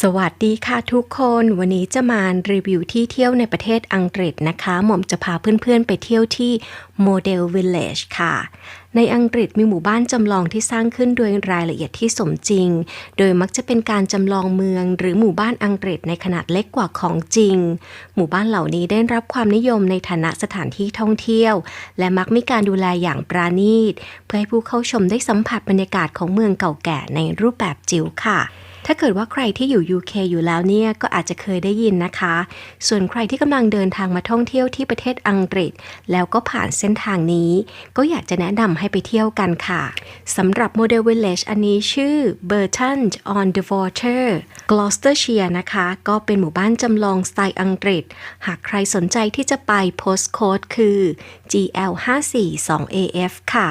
สวัสดีค่ะทุกคน วันนี้จะมารีวิวที่เที่ยวในประเทศอังกฤษนะคะ หม่อมจะพาเพื่อนๆไปเที่ยวที่โมเดลวิลเลจค่ะ ในอังกฤษมีหมู่บ้านจำลองที่สร้างขึ้นโดยรายละเอียดที่สมจริง โดยมักจะเป็นการจำลองเมืองหรือหมู่บ้านอังกฤษในขนาดเล็กกว่าของจริง หมู่บ้านเหล่านี้ได้รับความนิยมในฐานะสถานที่ท่องเที่ยว และมักมีการดูแลอย่างปราณีต เพื่อให้ผู้เข้าชมได้สัมผัสบรรยากาศของเมืองเก่าแก่ในรูปแบบจิ๋วค่ะ ถ้าเกิดว่าใครที่อยู่ UK อยู่แล้วเนี่ยก็อาจจะเคยได้ยินนะคะ ส่วนใครที่กำลังเดินทางมาท่องเที่ยวที่ประเทศอังกฤษ แล้วก็ผ่านเส้นทางนี้ ก็อยากจะแนะนำให้ไปเที่ยวกันค่ะสำหรับโมเดล Village อันนี้ชื่อ Burton on the Water Gloucestershire นะคะ ก็เป็นหมู่บ้านจำลองสไตล์อังกฤษ หากใครสนใจที่จะไป postcode คือ GL 5 4 2 AF ค่ะ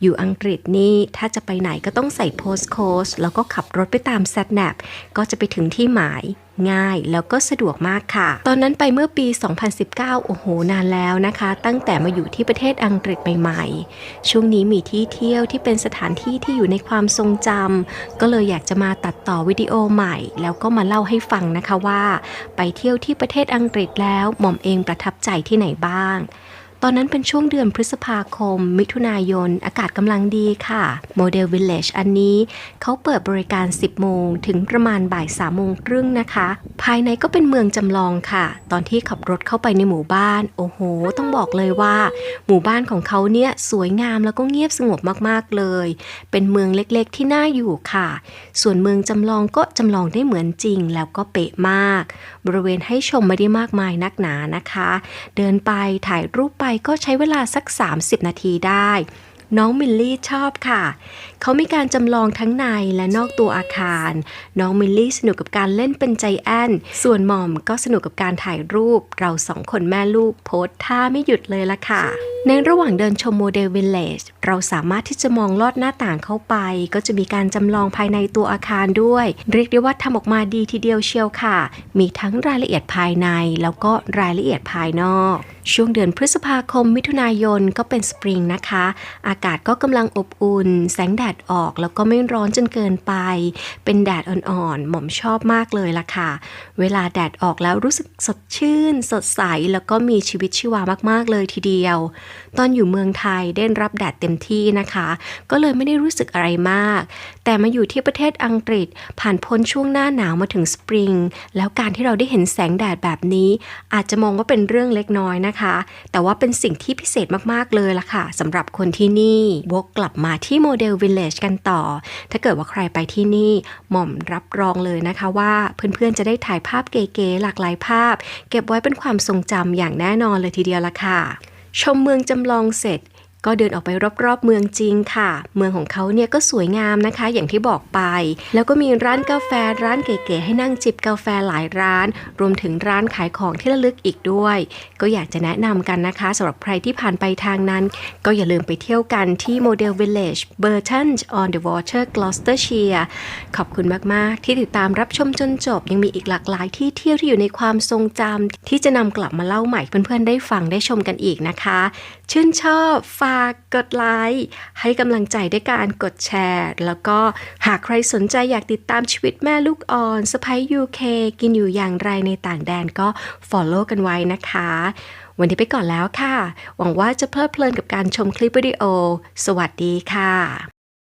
อยู่อังกฤษนี่ถ้าจะไปไหนก็ต้องใส่ postcode แล้วก็ขับรถไปตาม s a t n a p ก็จะไปถึงที่หมายง่ายแล้วก็สะดวกมากค่ะ ตอนนั้นไปเมื่อปี 2019 โอ้โห นานแล้วนะคะ ตั้งแต่มาอยู่ที่ประเทศอังกฤษใหม่ๆ ช่วงนี้มีที่เที่ยวที่เป็นสถานที่ที่อยู่ในความทรงจำ ก็เลยอยากจะมาตัดต่อวิดีโอใหม่ แล้วก็มาเล่าให้ฟังนะคะว่า ไปเที่ยวที่ประเทศอังกฤษแล้วหม่อมเองประทับใจที่ไหนบ้าง ตอนนั้นเป็นช่วงเดือนพฤษภาคม มิถุนายน อากาศกำลังดีค่ะ โมเดลวิลเลจอันนี้เขาเปิดบริการ 10 โมง ถึงประมาณบ่าย3โมงครึ่งนะคะ ภายในก็เป็นเมืองจำลองค่ะ ตอนที่ขับรถเข้าไปในหมู่บ้าน โอ้โห ต้องบอกเลยว่า หมู่บ้านของเขาเนี่ยสวยงามแล้วก็เงียบสงบมากๆเลย เป็นเมืองเล็กๆ ที่น่าอยู่ค่ะ ส่วนเมืองจำลองก็จำลองได้เหมือนจริง แล้วก็เป๊ะมาก บริเวณให้ชมไม่ได้มากมายนักหนานะคะ เดินไปถ่ายรูปไปก็ใช้เวลาสัก 30 นาทีได้ น้องมิลลี่ชอบค่ะ เขามีการจำลองทั้งในและนอกตัวอาคาร น้องมิลลี่สนุกกับการเล่นเป็นใจแอน ส่วนหม่อมก็สนุกกับการถ่ายรูป เราสองคนแม่ลูกโพสท่าไม่หยุดเลยละค่ะ ในระหว่างเดินชมโมเดลวิลเลจเราสามารถที่จะมองลอดหน้าต่างเข้าไป ก็จะมีการจำลองภายในตัวอาคารด้วย เรียกได้ว่าทำออกมาดีทีเดียวเชียวค่ะ มีทั้งรายละเอียดภายใน แล้วก็รายละเอียดภายนอก ช่วงเดือนพฤษภาคมมิถุนายนก็เป็นสปริงนะคะ อากาศก็กำลังอบอุ่น แสงแดดออกแล้วก็ไม่ร้อนจนเกินไป เป็นแดดอ่อนๆหม่อมชอบมากเลยล่ะค่ะ เวลาแดดออกแล้วรู้สึกสดชื่น สดใสแล้วก็มีชีวิตชีวามากๆเลยทีเดียวตอนอยู่เมืองไทยได้รับแดดเต็มที่นะคะ ก็เลยไม่ได้รู้สึกอะไรมาก แต่มาอยู่ที่ประเทศอังกฤษผ่านพ้นช่วงหน้าหนาวมาถึงสปริง แล้วการที่เราได้เห็นแสงแดดแบบนี้ อาจจะมองว่าเป็นเรื่องเล็กน้อยนะคะ แต่ว่าเป็นสิ่งที่พิเศษมากๆเลยล่ะค่ะสำหรับคนที่นี่วกกลับมาที่โมเดลวิลเลจกันต่อ ถ้าเกิดว่าใครไปที่นี่หม่อมรับรองเลยนะคะว่าเพื่อนๆจะได้ถ่ายภาพเก๋ๆหลากหลายภาพ เก็บไว้เป็นความทรงจำอย่างแน่นอนเลยทีเดียวล่ะค่ะ ชมเมืองจำลองเสร็จ ก็เดินออกไปรอบๆ เมืองจริงค่ะ เมืองของเขาเนี่ยก็สวยงามนะคะ อย่างที่บอกไป แล้วก็มีร้านกาแฟร้านเก๋ๆให้นั่งจิบกาแฟหลายร้าน รวมถึงร้านขายของที่ระลึกอีกด้วย ก็อยากจะแนะนำกันนะคะสำหรับใครที่ผ่านไปทางนั้น ก็อย่าลืมไปเที่ยวกันที่โมเดล Village Burton on the Water Gloucestershire ขอบคุณมากๆ ที่ติดตามรับชมจนจบ ยังมีอีกหลากหลายที่เที่ยวที่อยู่ในความทรงจำที่จะนำกลับมาเล่าใหม่เพื่อนๆได้ฟังได้ชมกันอีกนะคะ ชื่นชอบฝากกดไลค์ให้กำลังใจด้วยการกดแชร์ แล้วก็หากใครสนใจอยากติดตามชีวิตแม่ลูกอ่อนสไปยูเคกินอยู่อย่างไรในต่างแดนก็ follow กันไว้นะคะ วันนี้ไปก่อนแล้วค่ะ หวังว่าจะเพลิดเพลินกับการชมคลิปวิดีโอ สวัสดีค่ะ